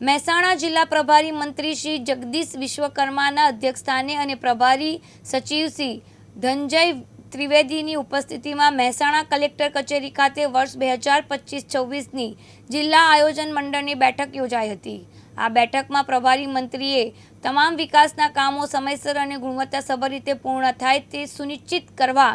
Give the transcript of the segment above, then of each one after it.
મહેસાણા જિલ્લા પ્રભારી મંત્રી શ્રી જગદીશ વિશ્વકર્માના અધ્યક્ષસ્થાને અને પ્રભારી સચિવ શ્રી ધનજય ત્રિવેદીની ઉપસ્થિતિમાં મહેસાણા કલેક્ટર કચેરી ખાતે વર્ષ બે હજાર પચીસ છવ્વીસની જિલ્લા આયોજન મંડળની બેઠક યોજાઈ હતી. આ બેઠકમાં પ્રભારી મંત્રીએ તમામ વિકાસના કામો સમયસર અને ગુણવત્તાસભર રીતે પૂર્ણ થાય તે સુનિશ્ચિત કરવા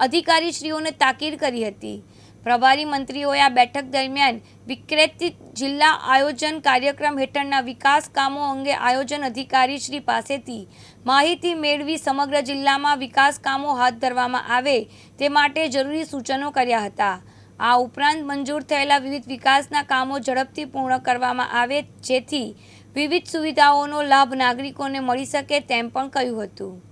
અધિકારીશ્રીઓને તાકીદ કરી હતી. પ્રભારી મંત્રીઓએ આ બેઠક દરમિયાન વિક્રેતિત જિલ્લા આયોજન કાર્યક્રમ હેઠળના વિકાસ કામો અંગે આયોજન અધિકારી શ્રી પાસેથી માહિતી મેળવી સમગ્ર જિલ્લામાં વિકાસ કામો હાથ ધરવામાં આવે તે માટે જરૂરી સૂચનો કર્યા હતા. આ ઉપરાંત મંજૂર થયેલા વિવિધ વિકાસના કામો ઝડપથી પૂર્ણ કરવામાં આવે જેથી વિવિધ સુવિધાઓનો લાભ નાગરિકોને મળી શકે તેમ પણ કહ્યું હતું.